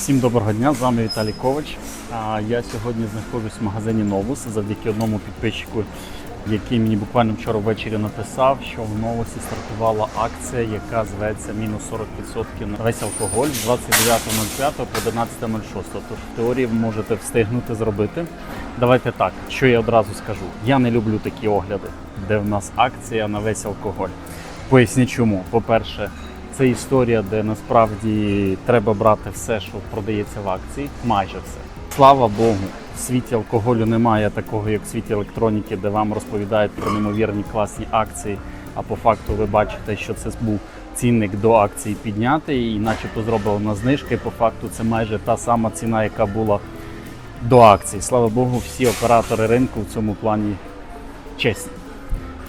Всім доброго дня, з вами Віталій Ковач. Я сьогодні знаходжусь в магазині Новус завдяки одному підписчику, який мені буквально вчора ввечері написав, що в Новусі стартувала акція, яка зветься мінус 40% на весь алкоголь з 29.05 по 11.06. Тож в теорії ви можете встигнути зробити. Давайте так, що я одразу скажу. Я не люблю такі огляди, де в нас акція на весь алкоголь. Поясню чому. По-перше, це історія, де насправді треба брати все, що продається в акції, майже все. Слава Богу, в світі алкоголю немає такого, як в світі електроніки, де вам розповідають про неймовірні класні акції. А по факту ви бачите, що це був цінник до акції піднятий, і начебто зроблена знижка. І по факту це майже та сама ціна, яка була до акції. Слава Богу, всі оператори ринку в цьому плані чесні.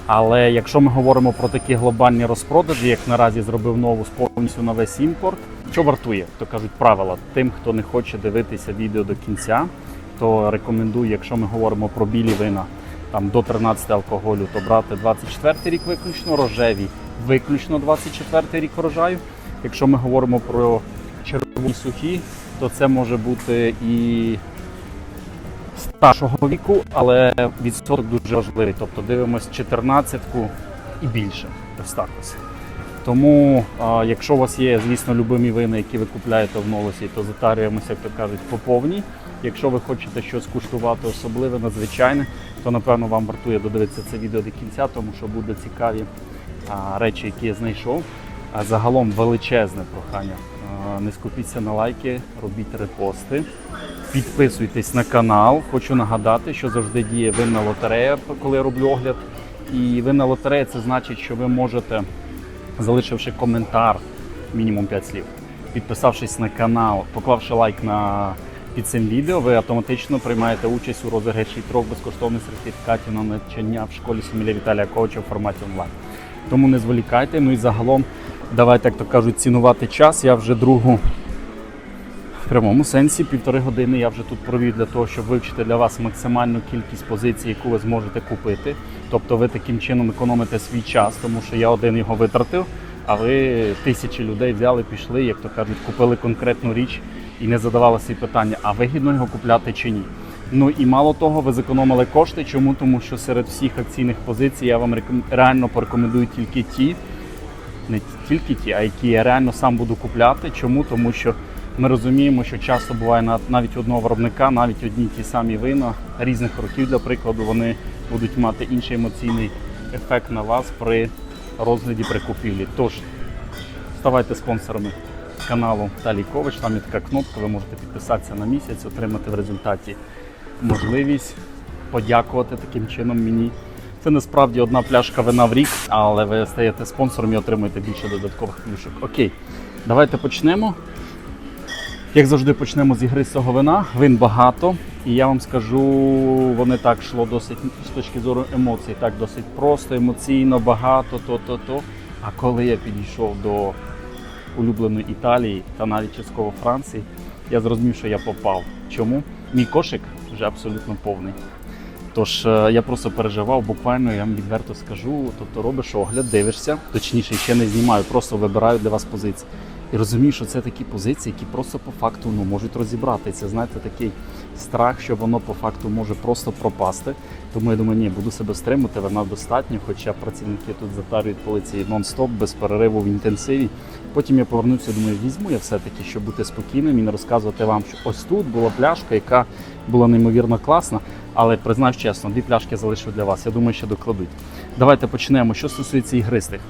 Але якщо ми говоримо про такі глобальні розпродажі, як наразі зробив нову повністю на весь імпорт, що вартує, то кажуть правила тим, хто не хоче дивитися відео до кінця, то рекомендую, якщо ми говоримо про білі вина там до 13 алкоголю, то брати 24 рік виключно, рожеві виключно 24 рік врожаю. Якщо ми говоримо про червоні сухі, то це може бути і старшого віку, але відсоток дуже важливий. Тобто дивимось 14-ку і більше. Ось так ось. Тому, а, якщо у вас є, звісно, любимі вини, які ви купляєте в новосі, то затарюємося, як то кажуть, по повній. Якщо ви хочете щось куштувати особливе, надзвичайне, то напевно вам вартує додивитися це відео до кінця, тому що будуть цікаві а, речі, які я знайшов. А загалом величезне прохання. А, Не скупіться на лайки, робіть репости. Підписуйтесь на канал. Хочу нагадати, що завжди діє винна лотерея, коли я роблю огляд. І винна лотерея це значить, що ви можете, залишивши коментар, мінімум 5 слів, підписавшись на канал, поклавши лайк на під цим відео, ви автоматично приймаєте участь у розіграші трьох безкоштовних сертифікатів на навчання в школі Сомілія Віталія Ковача в форматі онлайн. Тому не зволікайте. Ну і загалом давайте, як то кажуть, цінувати час. Я вже другу прямому сенсі півтори години я вже тут провів для того, щоб вивчити для вас максимальну кількість позицій, яку ви зможете купити. Тобто ви таким чином економите свій час, тому що я один його витратив, а ви тисячі людей взяли, пішли, як то кажуть, купили конкретну річ і не задавали собі питання, а вигідно його купляти чи ні. Ну і мало того, ви зекономили кошти. Чому? Тому що серед всіх акційних позицій я вам реально порекомендую тільки ті, не тільки ті, а які я реально сам буду купляти. Чому? Тому що ми розуміємо, що часто буває навіть одного виробника, навіть одні ті самі вина різних років, для прикладу, вони будуть мати інший емоційний ефект на вас при розгляді при купівлі. Тож ставайте спонсорами каналу Талій Ковач. Там є така кнопка, ви можете підписатися на місяць, отримати в результаті можливість подякувати таким чином мені. Це насправді одна пляшка вина в рік, але ви стаєте спонсором і отримуєте більше додаткових плюшок. Окей, давайте почнемо. Як завжди, почнемо з ігристого вина. Вин багато, і я вам скажу, вони так йшло досить з точки зору емоцій, так досить просто, емоційно, багато, то, то, то. А коли я підійшов до улюбленої Італії та навіть частково Франції, я зрозумів, що я попав. Чому? Мій кошик вже абсолютно повний. Тож е, я просто переживав, буквально я вам відверто скажу. Тобто робиш огляд, дивишся, точніше, ще не знімаю, просто вибираю для вас позиції. І розумію, що це такі позиції, які просто по факту ну, можуть розібрати. Це знаєте, такий страх, що воно по факту може просто пропасти. Тому я думаю, ні, буду себе стримати, вона достатньо, хоча працівники тут затарюють полиці нон-стоп, без перериву в інтенсиві. Потім я повернувся, думаю, візьму я все-таки, щоб бути спокійним і не розказувати вам, що ось тут була пляшка, яка була неймовірно класна. Але признаюсь чесно, дві пляшки залишив для вас. Я думаю, ще докладуть. Давайте почнемо. Що стосується ігристих.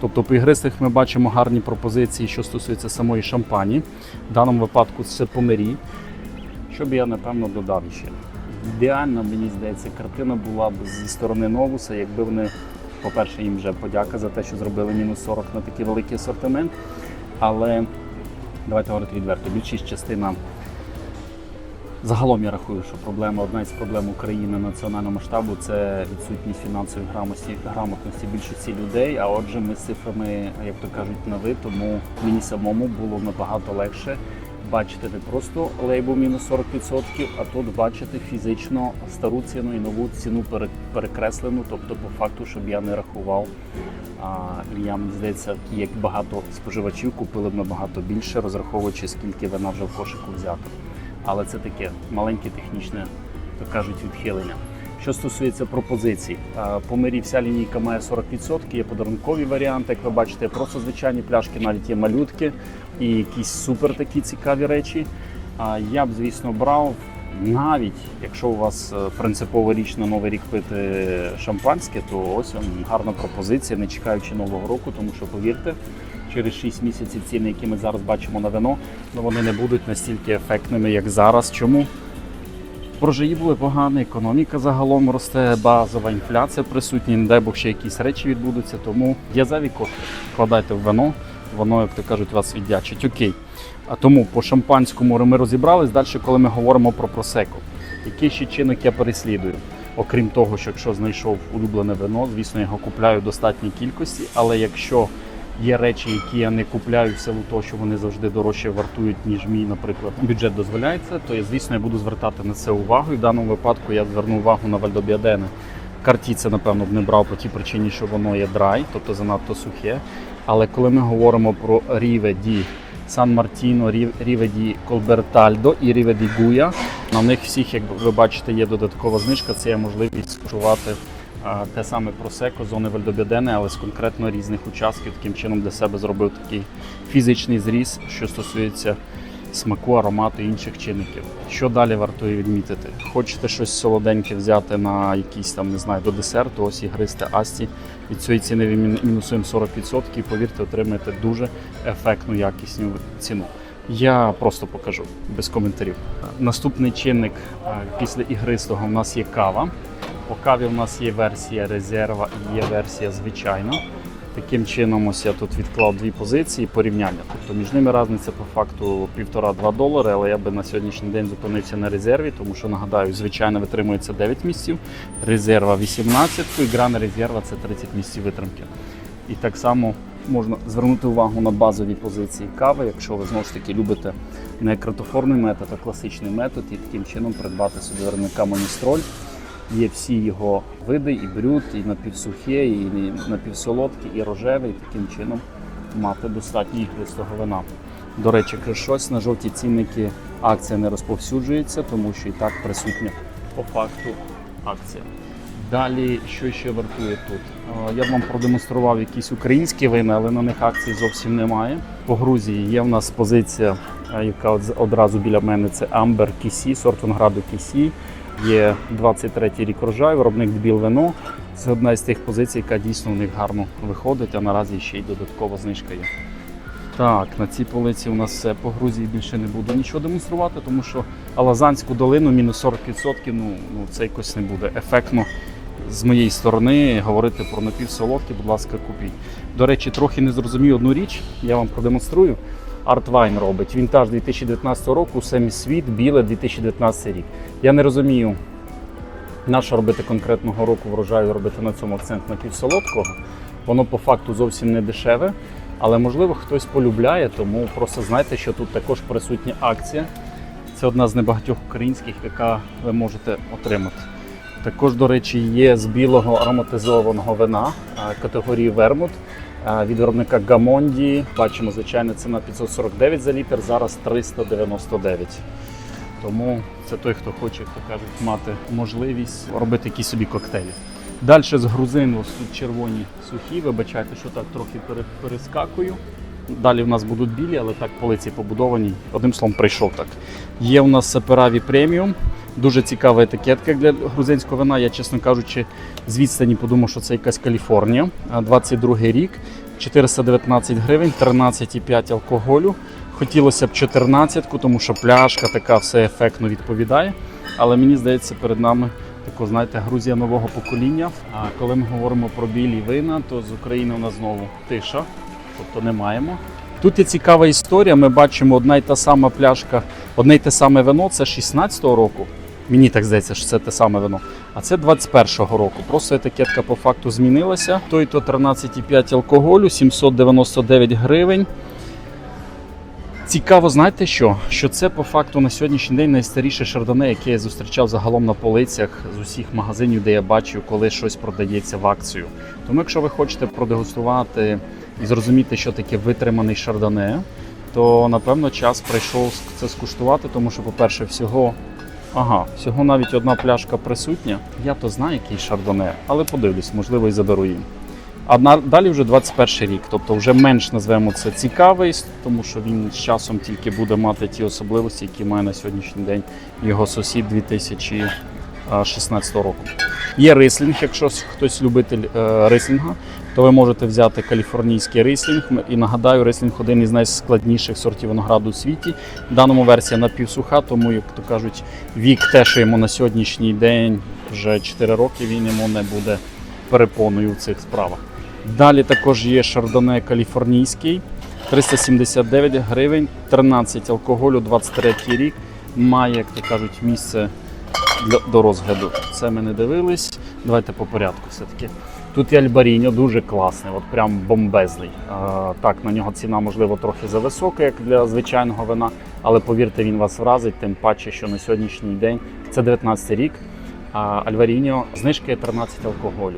Тобто по ігристих ми бачимо гарні пропозиції, що стосується самої шампані. В даному випадку це помирі. Що б я напевно додав ще? Ідеально, мені здається, картина була б зі сторони Новуса, якби вони, по-перше, їм вже подяка за те, що зробили мінус 40 на такий великий асортимент. Але давайте говорити відверто, більшість частина. Загалом я рахую, що проблема одна із проблем України національного масштабу це відсутність фінансової грамотності, грамотності більшості людей. А отже, ми з цифрами, як то кажуть, на ви, тому мені самому було набагато легше бачите не просто лейбл мінус 40%, а тут бачите фізично стару ціну і нову ціну перекреслену, тобто по факту, щоб я не рахував. А, і я мені здається, як багато споживачів купили б набагато більше, розраховуючи, скільки вина вже в кошику взято. Але це таке маленьке технічне, то кажуть, відхилення. Що стосується пропозицій, а, по мирі вся лінійка має 40%, є подарункові варіанти, як ви бачите, просто звичайні пляшки, навіть є малютки і якісь супер такі цікаві речі. Я б, звісно, брав навіть якщо у вас е, принципово річ на новий рік пити шампанське, то ось гарна пропозиція, не чекаючи нового року, тому що повірте, через 6 місяців ціни, які ми зараз бачимо на вино, ну вони не будуть настільки ефектними, як зараз. Чому? Прожиї були погані, економіка загалом росте, базова інфляція присутня, не дай Бог ще якісь речі відбудуться. Тому я за кошти вкладайте в вино, воно, як то кажуть, вас віддячить. Окей. А тому по шампанському ми розібрались. Далі, коли ми говоримо про просеко, який ще чинник я переслідую? Окрім того, що якщо знайшов улюблене вино, звісно, його купляю в достатній кількості, але якщо є речі, які я не купляю в силу того, що вони завжди дорожче вартують, ніж мій, наприклад, бюджет дозволяється, то я, звісно, я буду звертати на це увагу. І в даному випадку я зверну увагу на Вальдобіадене. Карті це, напевно, б не брав по тій причині, що воно є драй, тобто занадто сухе. Але коли ми говоримо про Ріве ді Сан Мартіно, Ріве ді Колбертальдо і Ріве ді Гуя, на них всіх, як ви бачите, є додаткова знижка. Це є можливість а, те саме просеко зони Вальдобідене, але з конкретно різних участків. Таким чином для себе зробив такий фізичний зріз, що стосується смаку, аромату і інших чинників. Що далі вартує відмітити? Хочете щось солоденьке взяти на якийсь там, не знаю, до десерту, ось ігристе Асті. Від цієї ціни мінусуємо 40%, і повірте, отримаєте дуже ефектну якісну ціну. Я просто покажу без коментарів. Наступний чинник після ігристого у нас є кава. По каві у нас є версія резерва і є версія звичайна. Таким чином, ось я тут відклав дві позиції порівняння. Тобто між ними різниця по факту 1,5-2 долари, але я би на сьогоднішній день зупинився на резерві, тому що нагадаю, звичайно витримується 9 місяців, резерва 18 і грана резерва це 30 місяців витримки. І так само можна звернути увагу на базові позиції кави, якщо ви знову ж таки любите не кратофорний метод, а класичний метод, і таким чином придбати собі виробника Моністроль. Є всі його види, і брют, і напівсухе, і напівсолодке, і рожеве, і таким чином мати достатньо ігристого вина. До речі, щось на жовті цінники акція не розповсюджується, тому що і так присутня по факту акція. Далі, що ще вартує тут? Е, Я вам продемонстрував якісь українські вина, але на них акцій зовсім немає. По Грузії є в нас позиція, е, яка одразу біля мене це Амбер Кісі, сорт винограду Кісі. Є 23-й рік врожаю, виробник Дбіл вино. Це одна із тих позицій, яка дійсно у них гарно виходить, а наразі ще й додаткова знижка є. Так, на цій полиці у нас все по Грузії більше не буду нічого демонструвати, тому що Алазанську долину мінус 40%, ну, ну це якось не буде ефектно з моєї сторони говорити про напівсолодкі, будь ласка, купіть. До речі, трохи не зрозумів одну річ, я вам продемонструю. Артвайн робить. Вінтаж 2019 року, Семі Світ, біле 2019 рік. Я не розумію, на що робити конкретного року врожаю, робити на цьому акцент напівсолодкого. Воно по факту зовсім не дешеве, але можливо хтось полюбляє, тому просто знайте, що тут також присутня акція. Це одна з небагатьох українських, яка ви можете отримати. Також, до речі, є з білого ароматизованого вина категорії Вермут від виробника Гамонді. Бачимо, звичайно, ціна 549 за літр, зараз 399. Тому це той, хто хоче, як то кажуть, мати можливість робити якісь собі коктейлі. Далі з грузин ось тут червоні сухі. Вибачайте, що так трохи перескакую. Далі в нас будуть білі, але так полиці побудовані. Одним словом, прийшов так. Є у нас Сапераві преміум. Дуже цікава етикетка для грузинського вина. Я, чесно кажучи, з відстані подумав, що це якась Каліфорнія. А 22 рік, 419 гривень, 13,5 алкоголю. Хотілося б 14, тому що пляшка така все ефектно відповідає. Але мені здається, перед нами тако, знаєте, Грузія нового покоління. А коли ми говоримо про білі вина, то з України у нас знову тиша, тобто не маємо. Тут є цікава історія. Ми бачимо одна й та сама пляшка, одне й те саме вино. Це 16-го року. Мені так здається, що це те саме вино. А це 21-го року. Просто етикетка по факту змінилася. Той то 13,5 алкоголю, 799 гривень. Цікаво, знаєте що? Що це по факту на сьогоднішній день найстаріше шардоне, яке я зустрічав загалом на полицях з усіх магазинів, де я бачу, коли щось продається в акцію. Тому, якщо ви хочете продегустувати і зрозуміти, що таке витриманий шардоне, то напевно час прийшов це скуштувати, тому що, по-перше, всього. Ага, всього навіть одна пляшка присутня. Я то знаю, який шардоне, але подивлюсь, можливо, і заберу їм. А далі вже 21 рік, тобто вже менш назвемо це цікавий, тому що він з часом тільки буде мати ті особливості, які має на сьогоднішній день його сусід 2016 року. Є рислінг, якщо хтось любитель е, рислінга, то ви можете взяти каліфорнійський рислінг. І нагадаю, рислінг один із найскладніших сортів винограду у світі. В даному версія напівсуха, тому, як то кажуть, вік те, що йому на сьогоднішній день вже 4 роки, він йому не буде перепоною в цих справах. Далі також є шардоне каліфорнійський, 379 гривень, 13 алкоголю, 23 рік. Має, як то кажуть, місце до розгляду. Це ми не дивились. Давайте по порядку все-таки. Тут є Альбаріньо, дуже класний, от прям бомбезний. А, так, на нього ціна, можливо, трохи зависока, як для звичайного вина, але повірте, він вас вразить, тим паче, що на сьогоднішній день це 19 рік. А Альваріньо знижки 13 алкоголю.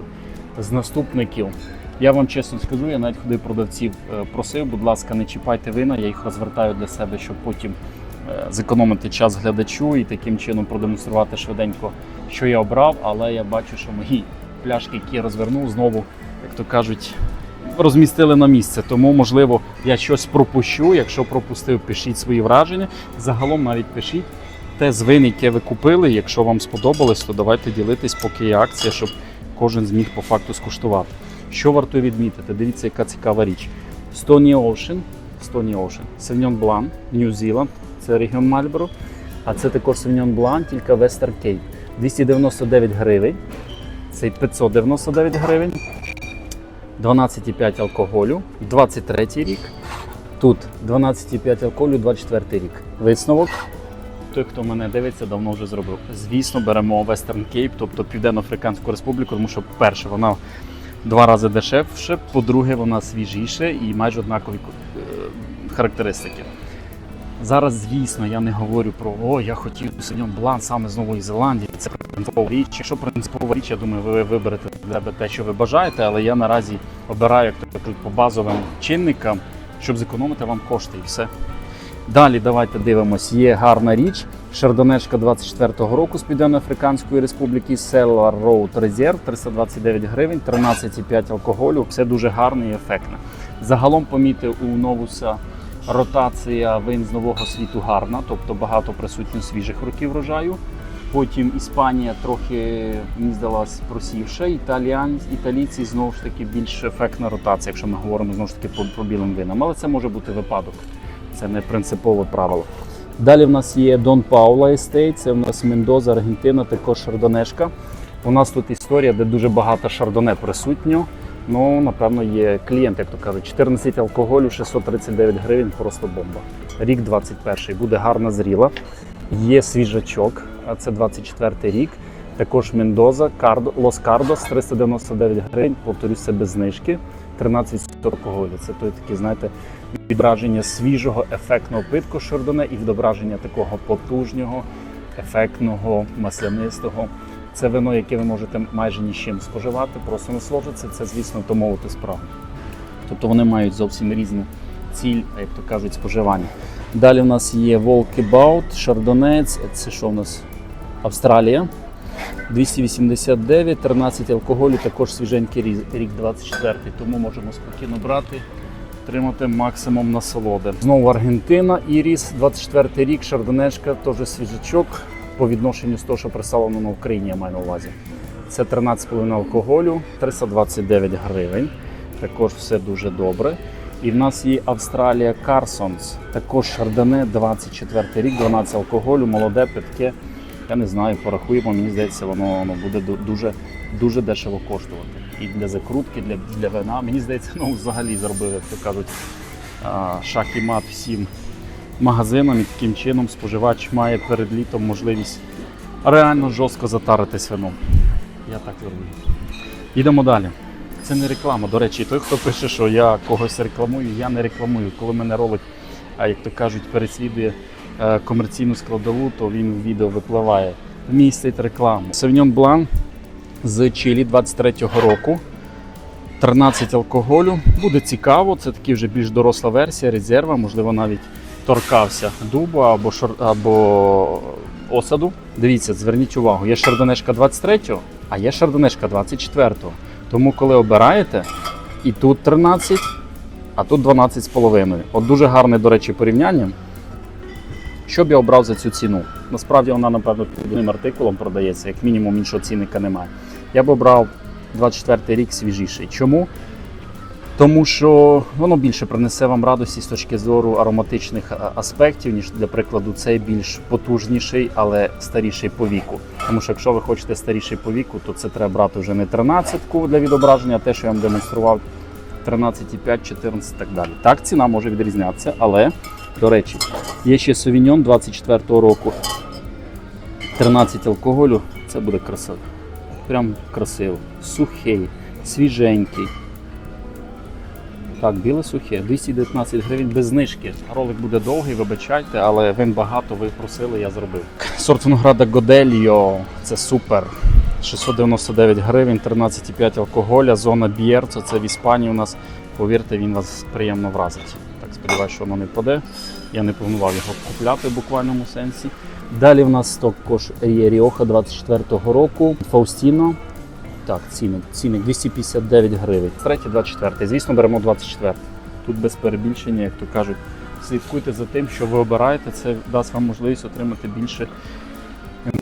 З наступників я вам чесно скажу, я навіть ходив продавців, е, просив, будь ласка, не чіпайте вина, я їх розвертаю для себе, щоб потім е, зекономити час глядачу і таким чином продемонструвати швиденько, що я обрав. Але я бачу, що мої пляшки, які я розвернув, знову, як то кажуть, розмістили на місце. Тому, можливо, я щось пропущу. Якщо пропустив, пишіть свої враження. Загалом навіть пишіть те з вин, яке ви купили. Якщо вам сподобалось, то давайте ділитись, поки є акція, щоб кожен зміг по факту скуштувати. Що варто відмітити? Дивіться, яка цікава річ. Stony Ocean, Stony Ocean, Sauvignon Blanc, New Zealand, це регіон Мальборо, а це також Sauvignon Blanc, тільки Western Cape. 299 гривень, цей 599 гривень, 12,5 алкоголю, 23 рік. Тут 12,5 алкоголю, 24 рік. Висновок. Той, хто мене дивиться, давно вже зробив. Звісно, беремо Western Cape, тобто Південно-Африканську Республіку, тому що, перше, вона два рази дешевше, по-друге, вона свіжіше і майже однакові е, характеристики. Зараз, звісно, я не говорю про о, я хотів Синьон Блан саме з Нової Зеландії. Це принципова річ. Якщо принципова річ, я думаю, ви виберете для себе те, що ви бажаєте, але я наразі обираю як по базовим чинникам, щоб зекономити вам кошти і все. Далі давайте дивимось. Є гарна річ. Шардонешка 24-го року з Південно-Африканської Республіки Cellar Road Reserve 329 гривень, 13,5 алкоголю. Все дуже гарне і ефектне. Загалом помітив у новуса ротація вин з нового світу гарна, тобто багато присутньо свіжих років врожаю. Потім Іспанія трохи мені здалась просівша. Італіан, італійці знову ж таки більш ефектна ротація, якщо ми говоримо знову ж таки по, по білим винам. Але це може бути випадок. Це не принципове правило. Далі в нас є Дон Паула Естейт, це в нас Мендоза, Аргентина, також Шардонешка. У нас тут історія, де дуже багато шардоне присутньо. Ну, напевно, є клієнт, як то кажуть, 14 алкоголю, 639 гривень, просто бомба. Рік 21 буде гарна зріла. Є свіжачок, а це 24 рік. Також Мендоза, Лос Кардос 399 гривень, повторюсь, без знижки. 13 алкоголю. Це той такий, знаєте, відображення свіжого, ефектного питку шардоне і відображення такого потужного, ефектного, маслянистого. Це вино, яке ви можете майже нічим споживати, просто насолоджуватися. Це, звісно, домовити справу. Тобто вони мають зовсім різну ціль, як то кажуть, споживання. Далі в нас є Волкебаут, Шардонець, це що в нас? Австралія. 289, 13 алкоголю, також свіженький рік 24, тому можемо спокійно брати, отримати максимум насолоди. Знову Аргентина, Іріс, 24 рік, Шардонешка, теж свіжачок по відношенню з того, що представлено на Україні, я маю на увазі. Це 13,5 алкоголю, 329 гривень. Також все дуже добре. І в нас є Австралія Карсонс, також Шардоне, 24 рік, 12 алкоголю, молоде, питке. Я не знаю, порахуємо, мені здається, воно, воно буде дуже, дуже дешево коштувати. І для закрутки, для, для вина. Мені здається, ну взагалі зробили, як то кажуть, шах і мат всім магазинам і таким чином споживач має перед літом можливість реально жорстко затаритись вином. Я так роблю. Йдемо далі. Це не реклама. До речі, той, хто пише, що я когось рекламую, я не рекламую. Коли мене ролик як то кажуть, переслідує комерційну складову, то він в відео випливає. Містить рекламу. Sauvignon Blanc з Чилі 23-го року. 13 алкоголю. Буде цікаво, це таки вже більш доросла версія, резерва, можливо, навіть торкався дубу або, шор... або осаду. Дивіться, зверніть увагу, є шардонешка 23-го, а є шардонешка 24-го. Тому, коли обираєте, і тут 13, а тут 12,5. От дуже гарне, до речі, порівняння. Що б я обрав за цю ціну? Насправді вона, напевно, під одним артикулом продається, як мінімум іншого цінника немає. Я б обрав 24 рік свіжіший. Чому? Тому що воно більше принесе вам радості з точки зору ароматичних аспектів, ніж, для прикладу, цей більш потужніший, але старіший по віку. Тому що якщо ви хочете старіший по віку, то це треба брати вже не 13-ку для відображення, а те, що я вам демонстрував, 13,5, 14 і так далі. Так, ціна може відрізнятися, але, до речі, є ще Sauvignon 24-го року. 13 алкоголю, це буде красиво. Прям красиво. Сухий, свіженький. Так, біле сухе, 219 гривень без знижки. Ролик буде довгий, вибачайте, але вин багато, ви просили, я зробив. Сорт винограда Годельо, це супер. 699 гривень, 13,5 алкоголя, зона Б'єрцо, це в Іспанії у нас. Повірте, він вас приємно вразить. Сподіваюся, що воно не впаде. Я не планував його купляти в буквальному сенсі. Далі в нас також є Ріоха 24-го року, Фаустіно. Так, цінник, цінник 259 гривень. Третій, 24. Звісно, беремо 24. Тут без перебільшення, як то кажуть. Слідкуйте за тим, що ви обираєте, це дасть вам можливість отримати більше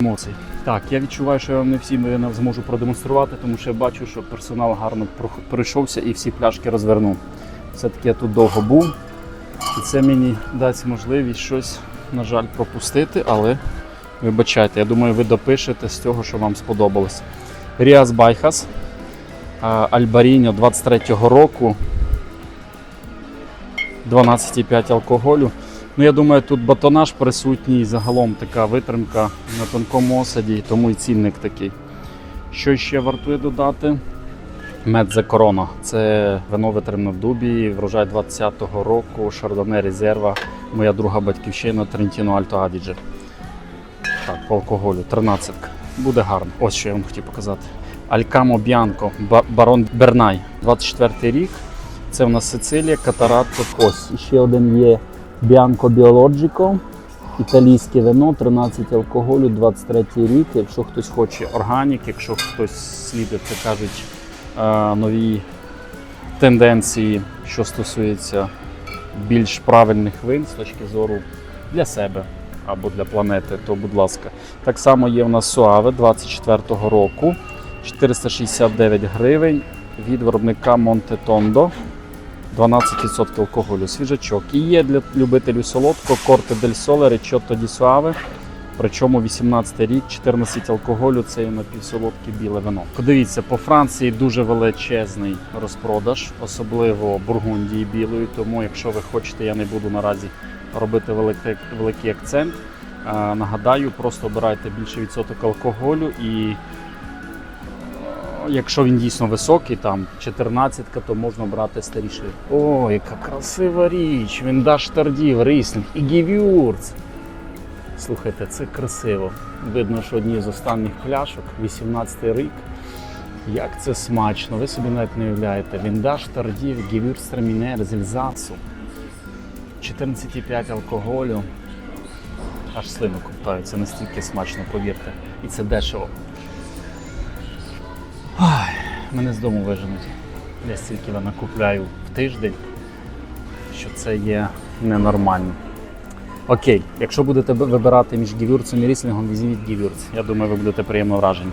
емоцій. Так, я відчуваю, що я вам не всі зможу продемонструвати, тому що я бачу, що персонал гарно пройшовся і всі пляшки розвернув. Все-таки я тут довго був, і це мені дасть можливість щось, на жаль, пропустити, але вибачайте, я думаю, ви допишете з цього, що вам сподобалось. Ріас Байхас, Альбаріньо 23-го року. 12,5 алкоголю. Ну, я думаю, тут батонаж присутній, загалом така витримка на тонкому осаді, тому і цінник такий. Що ще вартує додати? Медзе Корона. Це вино витримане в дубі, врожай 20-го року, Шардоне Резерва, моя друга батьківщина Трентіно Альто Адідже. Так, по алкоголю, 13. Буде гарно. Ось що я вам хотів показати. Алькамо Б'янко, Барон Бернай, 24 рік. Це в нас Сицилія, Катаратто, Ось. Ще один є Bianco Biologico, італійське вино, 13 алкоголю, 23 рік. Якщо хтось хоче органік, якщо хтось слідить, так кажуть, нові тенденції, що стосується більш правильних вин з точки зору для себе або для планети, то будь ласка. Так само є у нас Суаве 24-го року, 469 гривень від виробника Монте Тондо. 12% алкоголю, свіжачок. І є для любителів солодкого Корте дель Соле Речотто ді Суаве. Причому 18 рік, 14 алкоголю це є напівсолодке біле вино. Подивіться, по Франції дуже величезний розпродаж, особливо Бургундії білої. Тому, якщо ви хочете, я не буду наразі робити великий, великий акцент. Е, Нагадаю, просто обирайте більше відсоток алкоголю і Якщо він дійсно високий, там 14, то можна брати старіший. О, яка красива річ! Він даш тардів, рислінг і гівюрц. Слухайте, це красиво. Видно, що одні з останніх пляшок, 18 рік. Як це смачно, ви собі навіть не уявляєте. Віндаш тардів, гівюрц трамінер з Ельзасу. 14,5 алкоголю. Аж слину ковтаю, це настільки смачно, повірте. І це дешево. Ай, мене з дому виженуть. Я стільки вона купляю в тиждень, що це є ненормально. Окей, якщо будете вибирати між гівюрцем і ріслінгом, візьміть гівюрц. Я думаю, ви будете приємно вражені.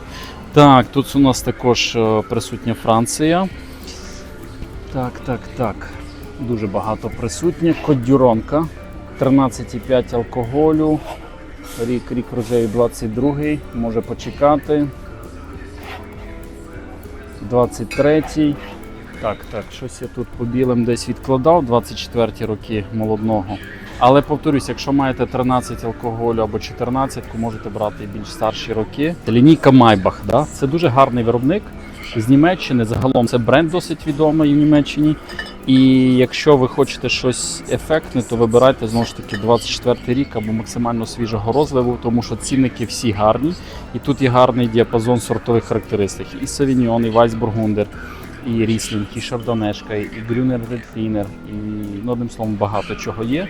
Так, тут у нас також е, присутня Франція. Так, так, так. Дуже багато присутня. Кодюронка. 13,5 алкоголю. Рік, рік рожею 22 може почекати. 23-й. Так, так, щось я тут по білим десь відкладав, 24 роки молодного. Але повторюсь, якщо маєте 13 алкоголю або 14, то можете брати більш старші роки. Лінійка Майбах, да? це дуже гарний виробник з Німеччини. Загалом це бренд досить відомий в Німеччині. І якщо ви хочете щось ефектне, то вибирайте знову ж таки 24 рік або максимально свіжого розливу, тому що цінники всі гарні. І тут є гарний діапазон сортових характеристик. І Савіньйон, і Вайсбургундер, і Ріслінг, і Шардонешка, і Грюнер Редфінер, і ну, одним словом багато чого є.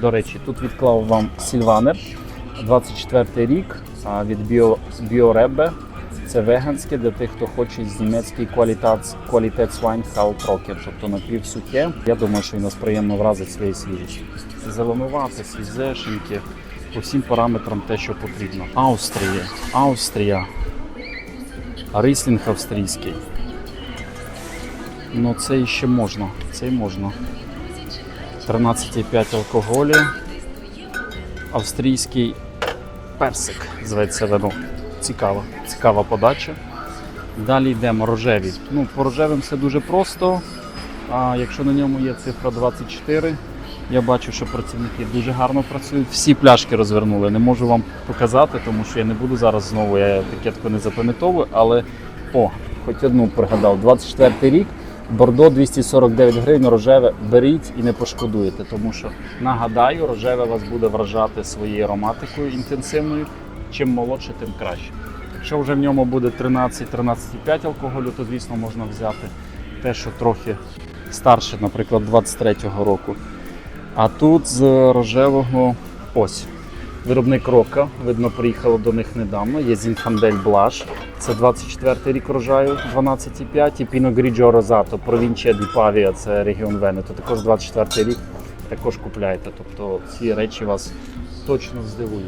До речі, тут відклав вам Сільванер, 24-й рік від Біо, Біоребе. Це веганське для тих, хто хоче з німецький квалітет, квалітет свайн Трокер, тобто напівсухе. Я думаю, що він нас приємно вразить своєю свіжістю. Зеленувати, свіжешеньке, по всім параметрам те, що потрібно. Австрія, Австрія, рислінг австрійський. Ну це ще можна, це можна. 13,5 алкоголю. Австрійський персик зветься вино. Цікава, цікава подача. Далі йдемо рожеві. Ну, по рожевим все дуже просто. А якщо на ньому є цифра 24, я бачу, що працівники дуже гарно працюють. Всі пляшки розвернули. Не можу вам показати, тому що я не буду зараз знову, я етикетку не запам'ятовую, але о, хоч одну пригадав. 24 рік, Бордо 249 гривень, рожеве беріть і не пошкодуєте, тому що нагадаю, рожеве вас буде вражати своєю ароматикою інтенсивною. Чим молодше, тим краще. Якщо вже в ньому буде 13-13,5 алкоголю, то звісно можна взяти те, що трохи старше, наприклад, 23-го року. А тут з рожевого ось. Виробник рока, видно, приїхало до них недавно. Є Зінфандель Блаш. Це 24 рік рожаю, 12,5. І Піно Гріджо Розато, провінчія Діпавія, це регіон Венето. Також 24 рік також купляєте. Тобто ці речі вас точно здивують.